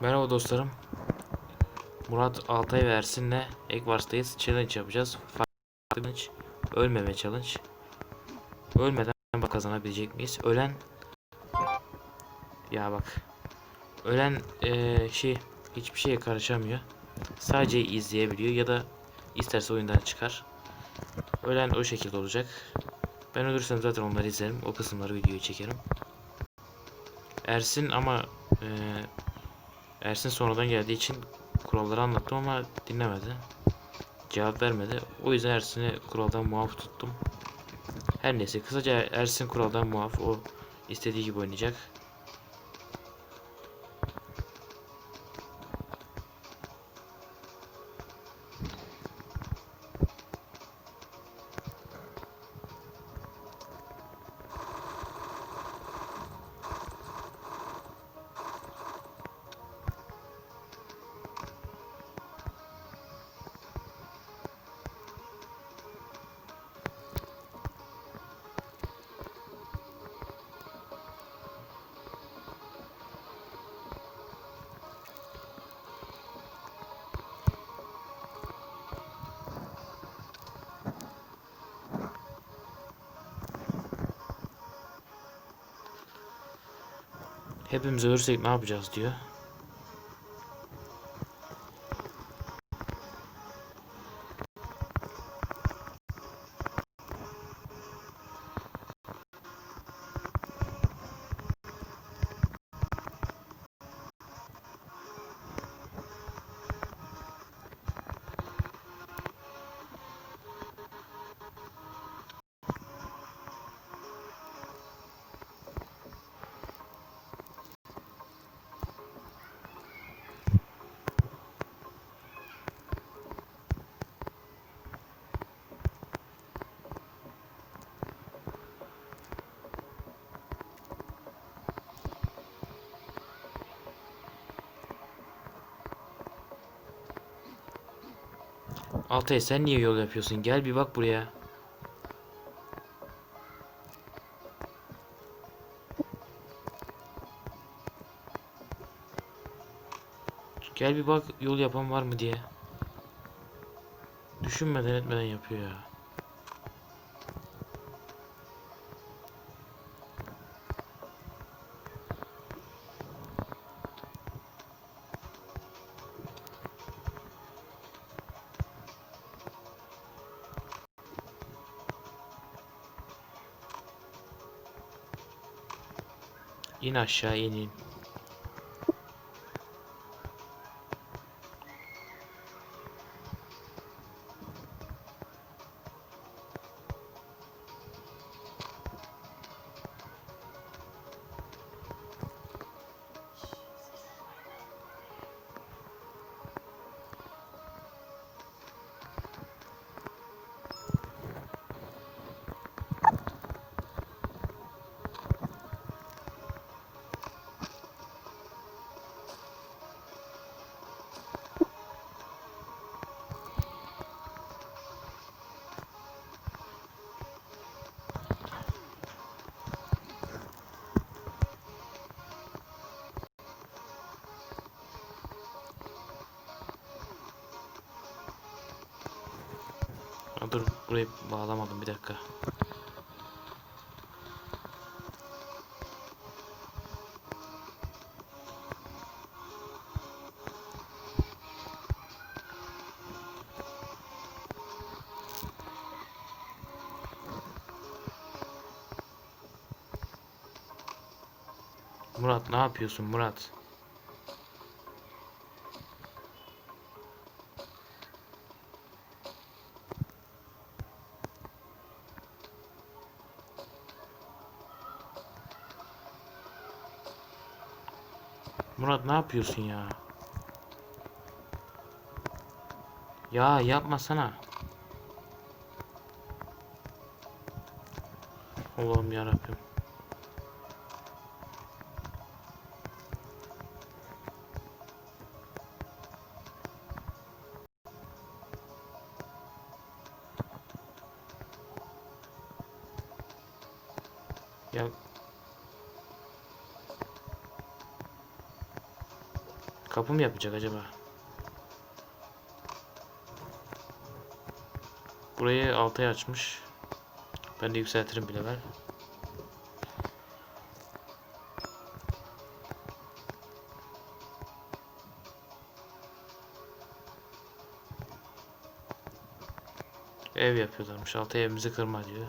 Merhaba dostlarım. Murat Altay ve Ersin'le Ekvars'tayız. Challenge yapacağız. Challenge. Ölmeme challenge. Ölmeden kazanabilecek miyiz? Ölen ya bak. Ölen eee, şey hiçbir şeye karışamıyor. Sadece izleyebiliyor ya da isterse oyundan çıkar. Ölen o şekilde olacak. Ben ölürsem zaten onları izlerim. O kısımları videoyu çekerim. Ersin ama eee Ersin sonradan geldiği için kuralları anlattım ama dinlemedi. Cevap vermedi. O yüzden Ersin'i kuraldan muaf tuttum. Her neyse kısaca Ersin kuraldan muaf. O istediği gibi oynayacak. Hepimiz ölürsek ne yapacağız diyor. Altay sen niye yol yapıyorsun? Gel bir bak buraya. Gel bir bak yol yapan var mı diye. Düşünmeden etmeden yapıyor ya. Aşağı in dur burayı bağlamadım bir dakika. Murat ne yapıyorsun Murat? Yapıyorsun ya? Ya yapmasana. Allah'ım ya Rabbim. Ya Kapı mı yapacak acaba? Burayı altaya açmış. Ben de yükseltirim bile ver. Ev yapıyorlarmış. Altı evimizi kırma diyor.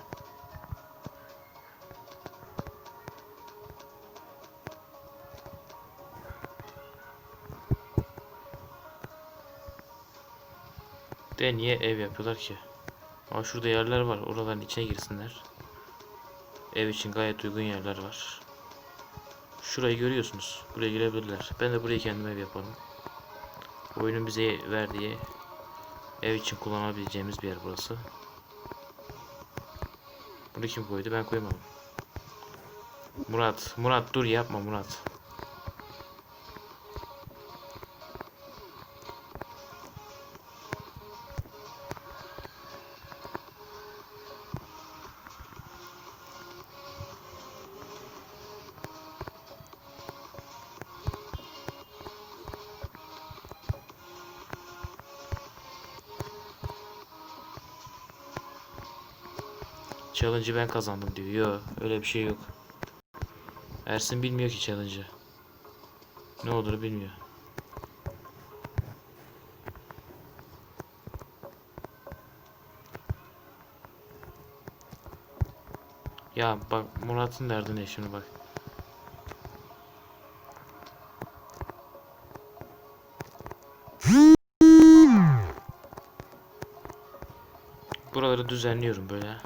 De niye ev yapıyorlar ki? Ama şurada yerler var. Oraların içine girsinler. Ev için gayet uygun yerler var. Şurayı görüyorsunuz. Buraya girebilirler. Ben de burayı kendim ev yaparım. Oyunun bize verdiği ev için kullanabileceğimiz bir yer burası. Bunu kim koydu? Ben koymadım. Murat, Murat dur yapma Murat. Challenge'ı ben kazandım diyor. Yo öyle bir şey yok. Ersin bilmiyor ki challenge'ı. Ne olduğunu bilmiyor. Ya bak Murat'ın derdi ne şimdi bak. Buraları düzenliyorum böyle.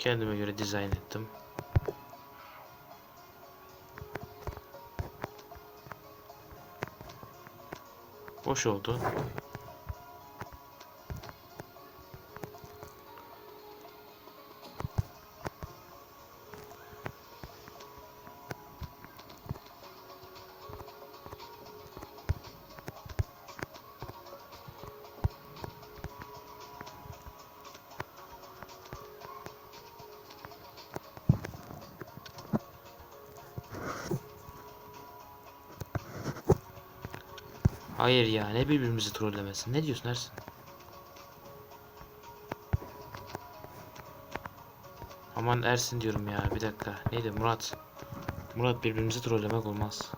Kendime göre dizayn ettim. Boş oldu. Hayır ya ne birbirimizi trollemesin. Ne diyorsun Ersin? Aman Ersin diyorum ya bir dakika. Neydi Murat? Murat birbirimizi trollemek olmaz.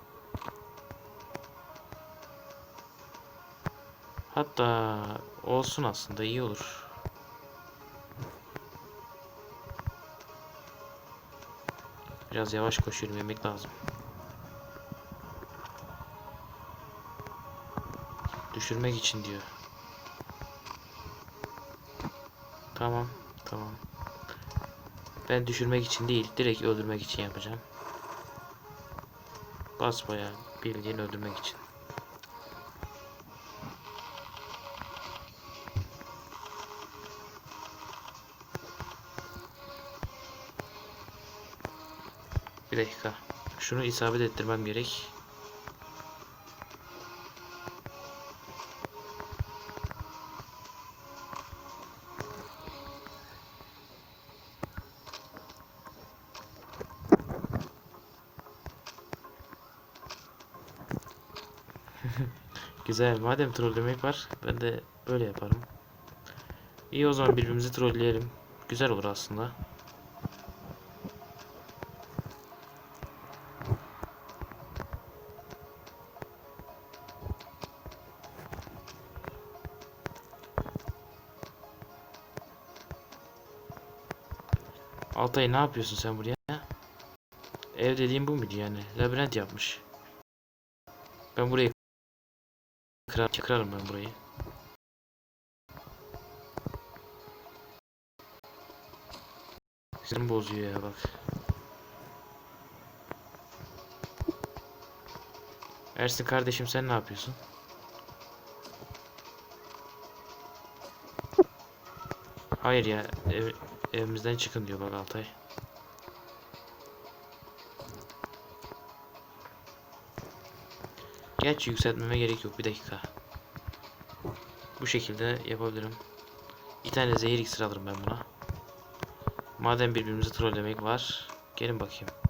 Hatta olsun aslında iyi olur. Biraz yavaş koşuyorum yemek lazım. Düşürmek için diyor. Tamam, tamam. Ben düşürmek için değil, direkt öldürmek için yapacağım. Basbaya bildiğin öldürmek için. Bir dakika. Şunu isabet ettirmem gerek. Güzel. Madem trollemek var, ben de böyle yaparım. İyi o zaman birbirimizi trolleyelim. Güzel olur aslında. Altay ne yapıyorsun sen buraya? Ev dediğim bu muydu yani? Labirent yapmış. Ben burayı kırar, kırarım ben burayı. Sinirim bozuyor ya bak. Ersin kardeşim sen ne yapıyorsun? Hayır ya ev, evimizden çıkın diyor bak Altay. Gerçi yükseltmeme gerek yok bir dakika. Bu şekilde yapabilirim. Bir tane zehir iksir alırım ben buna. Madem birbirimizi trollemek var. Gelin bakayım.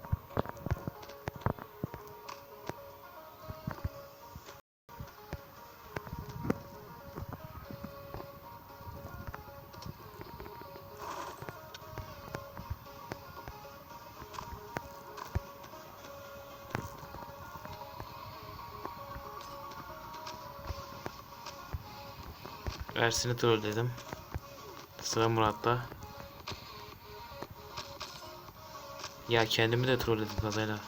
Ersin'i trolledim. Sıra Murat'ta. Ya kendimi de trolledim kazayla.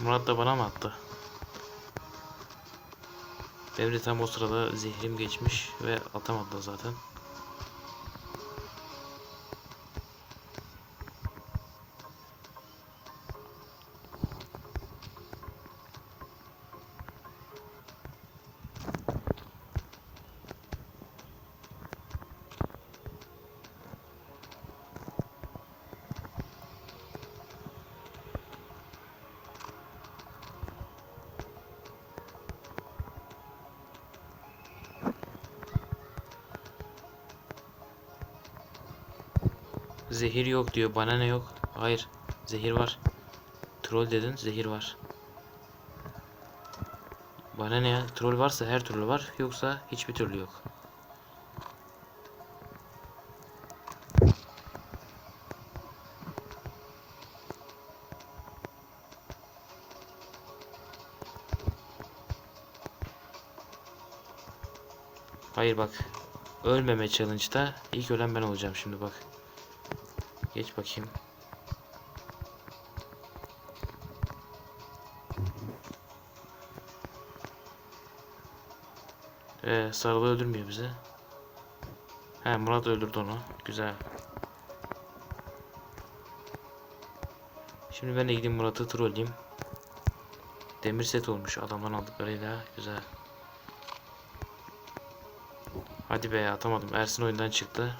Murat da bana mı attı? Benim de tam o sırada zehrim geçmiş ve atamadı zaten. Zehir yok diyor. Bana ne yok? Hayır. Zehir var. Troll dedin. Zehir var. Bana ne ya? Troll varsa her türlü var. Yoksa hiçbir türlü yok. Hayır bak. Ölmeme challenge'da ilk ölen ben olacağım şimdi bak. Geç bakayım. Ee, sarılı öldürmüyor bizi. He Murat öldürdü onu. Güzel. Şimdi ben de gideyim Murat'ı trolleyeyim. Demir set olmuş adamdan aldıklarıyla. Güzel. Hadi be atamadım. Ersin oyundan çıktı.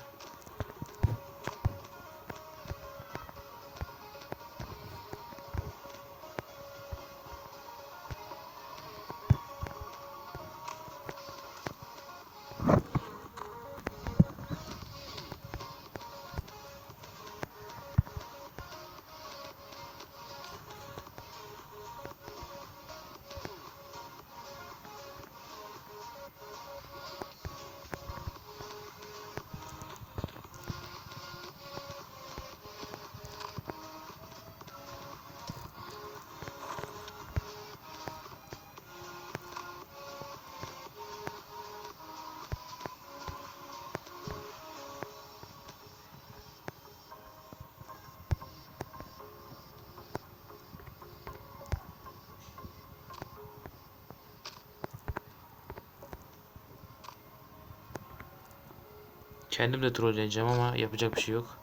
Kendim de trolleyeceğim ama yapacak bir şey yok.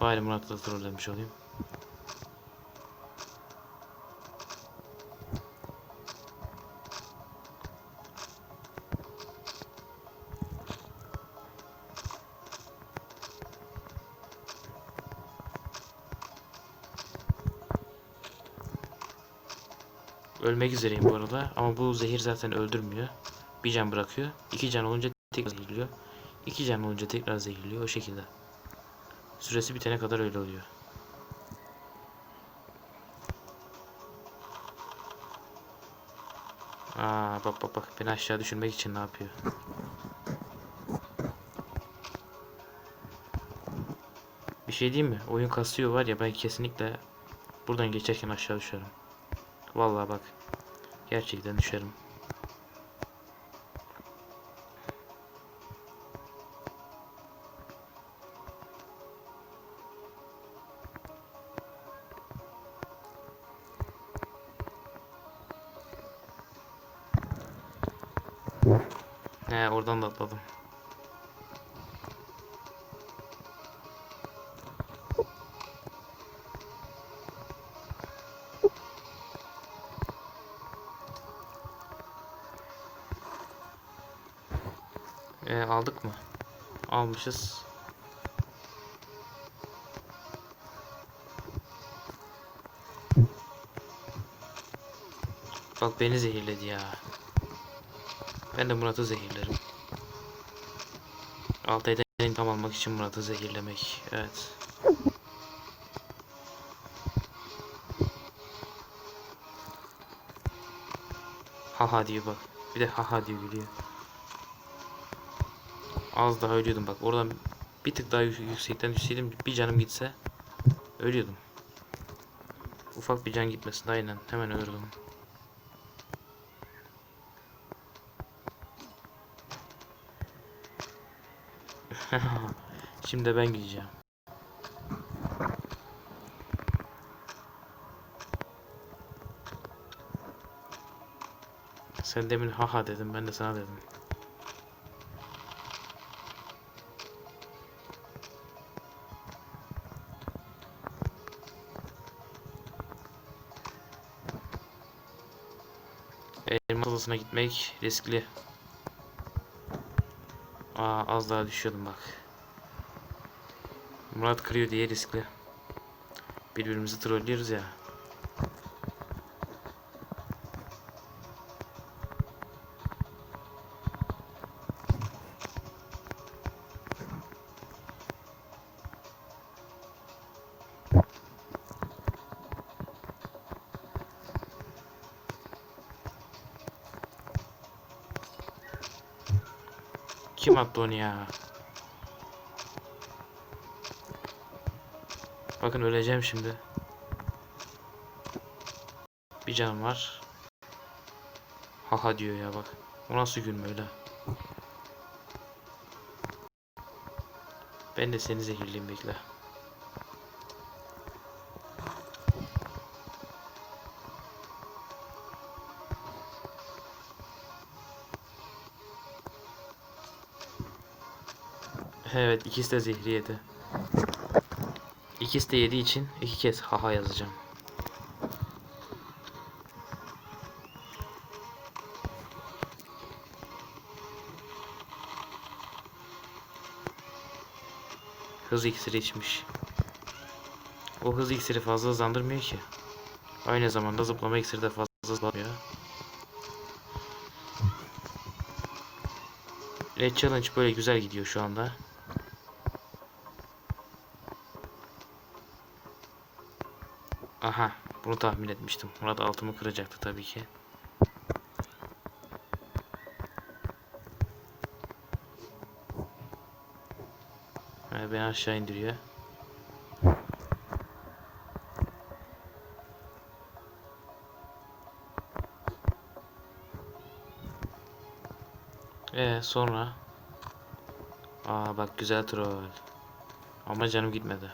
Bari Murat'ı da trollemiş olayım. Ölmek üzereyim bu arada ama bu zehir zaten öldürmüyor. Bir can bırakıyor. İki can olunca tekrar zehirliyor. İki can olunca tekrar zehirliyor o şekilde. Süresi bitene kadar öyle oluyor. Aa bak bak bak beni aşağı düşürmek için ne yapıyor? Bir şey diyeyim mi? Oyun kasıyor var ya ben kesinlikle buradan geçerken aşağı düşerim. Vallahi bak. Gerçekten düşerim. He oradan da atladım. E, aldık mı? Almışız. Bak beni zehirledi ya. Ben de Murat'ı zehirlerim. Altay'dan intikam almak için Murat'ı zehirlemek. Evet. Haha diyor bak. Bir de haha diyor gülüyor. Az daha ölüyordum bak. Oradan bir tık daha yük- yüksekten düşseydim bir canım gitse ölüyordum. Ufak bir can gitmesin aynen hemen ölürdüm. Şimdi ben gideceğim. Sen demin haha dedim ben de sana dedim. Elmas adasına gitmek riskli. Aa az daha düşüyordum bak. Murat kırıyor diye riskli. Birbirimizi trollüyoruz ya. Attı onu ya? Bakın öleceğim şimdi. Bir canım var. Haha diyor ya bak. O nasıl gülme öyle? Ben de seni zehirleyeyim bekle. Evet ikisi de zehri yedi. İkisi de yediği için iki kez haha yazacağım. Hız iksiri içmiş. O hız iksiri fazla hızlandırmıyor ki. Aynı zamanda zıplama iksiri de fazla hızlandırmıyor. Red Challenge böyle güzel gidiyor şu anda. Aha, bunu tahmin etmiştim. Murat altımı kıracaktı tabii ki. Ha, beni aşağı indiriyor. Ee sonra Aa bak güzel troll. Ama canım gitmedi.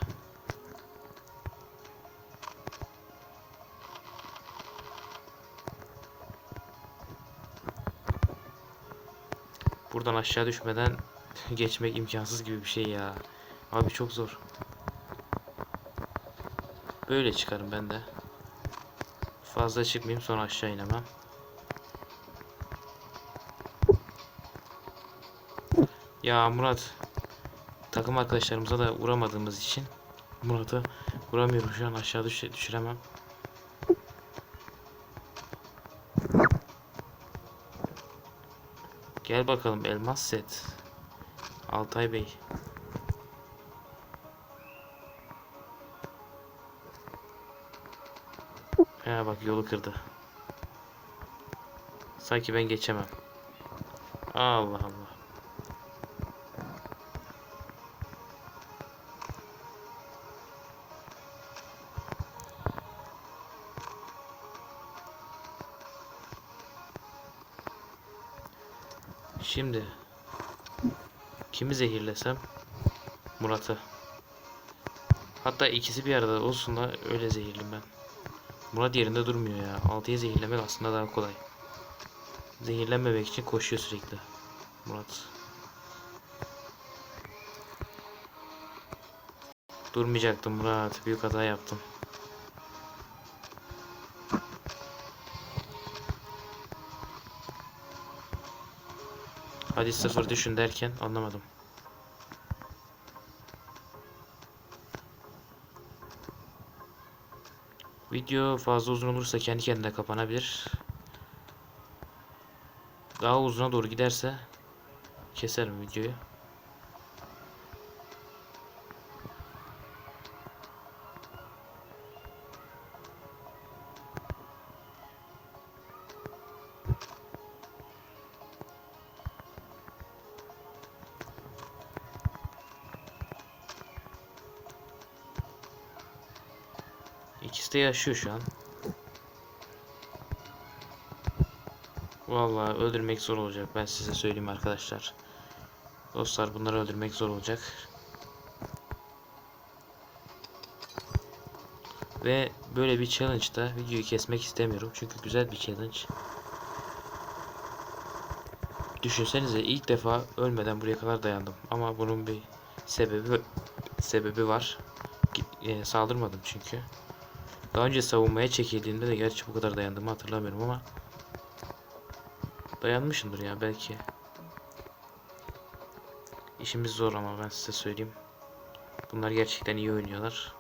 Buradan aşağı düşmeden geçmek imkansız gibi bir şey ya. Abi çok zor. Böyle çıkarım ben de. Fazla çıkmayayım sonra aşağı inemem. Ya Murat takım arkadaşlarımıza da vuramadığımız için Murat'ı vuramıyorum şu an aşağı düş düşüremem. Gel bakalım elmas set. Altay Bey. Ha bak yolu kırdı. Sanki ben geçemem. Allah Allah. Şimdi kimi zehirlesem Murat'ı. Hatta ikisi bir arada olsun da öyle zehirlim ben. Murat yerinde durmuyor ya. 6'yı zehirlemek aslında daha kolay. Zehirlenmemek için koşuyor sürekli. Murat. Durmayacaktım Murat. Büyük hata yaptım. Hadi sıfır düşün derken anlamadım. Video fazla uzun olursa kendi kendine kapanabilir. Daha uzuna doğru giderse keserim videoyu. De yaşıyor şu an. Vallahi öldürmek zor olacak. Ben size söyleyeyim arkadaşlar. Dostlar bunları öldürmek zor olacak. Ve böyle bir challenge'da videoyu kesmek istemiyorum. Çünkü güzel bir challenge. Düşünsenize ilk defa ölmeden buraya kadar dayandım. Ama bunun bir sebebi sebebi var. E, saldırmadım çünkü. Daha önce savunmaya çekildiğimde de gerçi bu kadar dayandığımı hatırlamıyorum ama dayanmışımdır ya belki. İşimiz zor ama ben size söyleyeyim. Bunlar gerçekten iyi oynuyorlar.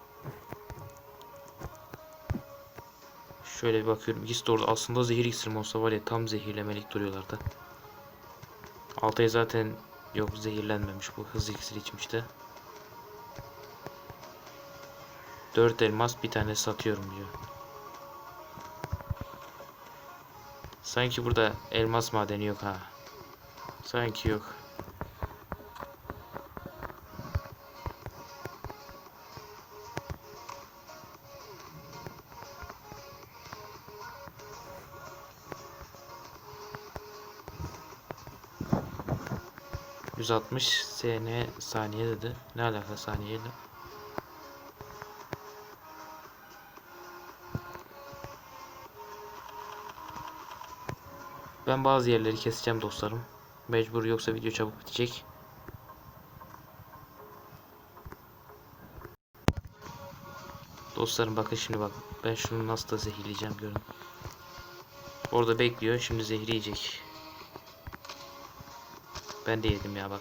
Şöyle bir bakıyorum. İkisi orada. Aslında zehir iksirim olsa var ya tam zehirlemelik duruyorlardı. Altay zaten yok zehirlenmemiş bu. Hız iksiri içmişti. 4 elmas bir tane satıyorum diyor. Sanki burada elmas madeni yok ha. Sanki yok. ...160 sn saniye dedi. Ne alaka saniyeyle? Ben bazı yerleri keseceğim dostlarım. Mecbur yoksa video çabuk bitecek. Dostlarım bakın şimdi bak. Ben şunu nasıl da zehirleyeceğim görün. Orada bekliyor. Şimdi zehri yiyecek. Ben de yedim ya bak.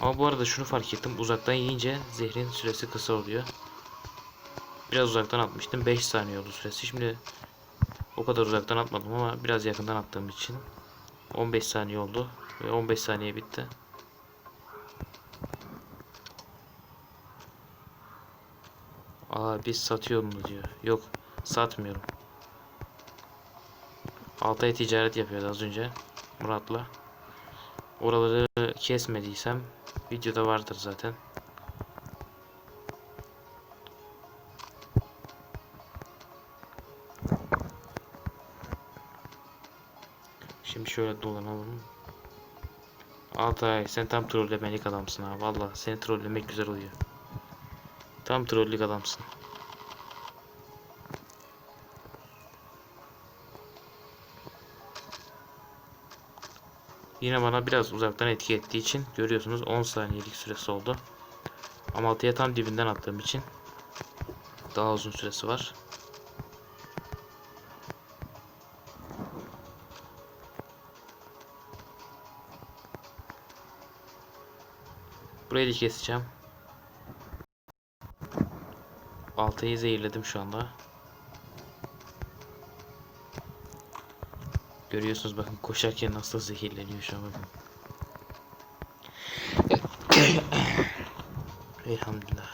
Ama bu arada şunu fark ettim. Uzaktan yiyince zehrin süresi kısa oluyor. Biraz uzaktan atmıştım. 5 saniye oldu süresi. Şimdi o kadar uzaktan atmadım ama biraz yakından attığım için 15 saniye oldu ve 15 saniye bitti. Aa biz satıyor mu diyor. Yok satmıyorum. Altay ticaret yapıyordu az önce Murat'la. Oraları kesmediysem videoda vardır zaten. Şöyle dolanalım. Altay sen tam trollemelik adamsın ha. Valla seni trollemek güzel oluyor. Tam trollük adamsın. Yine bana biraz uzaktan etki ettiği için görüyorsunuz 10 saniyelik süresi oldu. Ama altıya tam dibinden attığım için daha uzun süresi var. Burayı da keseceğim. Altayı zehirledim şu anda. Görüyorsunuz bakın koşarken nasıl zehirleniyor şu an bakın. Elhamdülillah.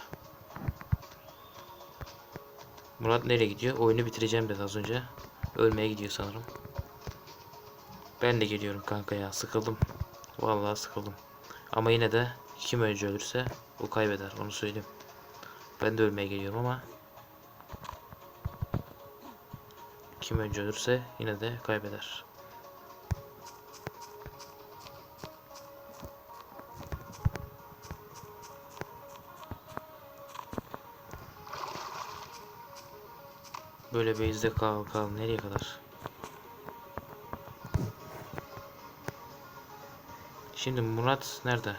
Murat nereye gidiyor? Oyunu bitireceğim dedi az önce. Ölmeye gidiyor sanırım. Ben de geliyorum kanka ya sıkıldım. Vallahi sıkıldım. Ama yine de kim önce ölürse o kaybeder onu söyleyeyim. Ben de ölmeye geliyorum ama kim önce ölürse yine de kaybeder. Böyle base'de kal kal nereye kadar? Şimdi Murat nerede?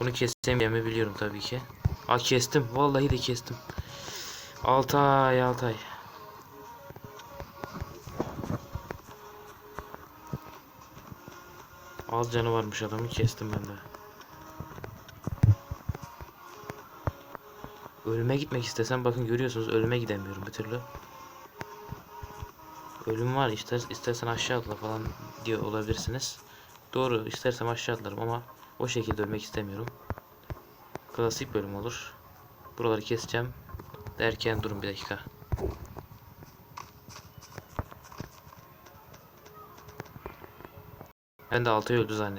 Bunu kesemeyeceğimi biliyorum tabii ki. Aa kestim. Vallahi de kestim. Altay Altay. Az canı varmış adamı kestim ben de. Ölüme gitmek istesem bakın görüyorsunuz ölüme gidemiyorum bir türlü. Ölüm var ister, istersen aşağı atla falan diyor olabilirsiniz. Doğru istersem aşağı atlarım ama o şekilde ölmek istemiyorum. Klasik bölüm olur. Buraları keseceğim. Derken durun bir dakika. Ben de 6 öldü zannettim.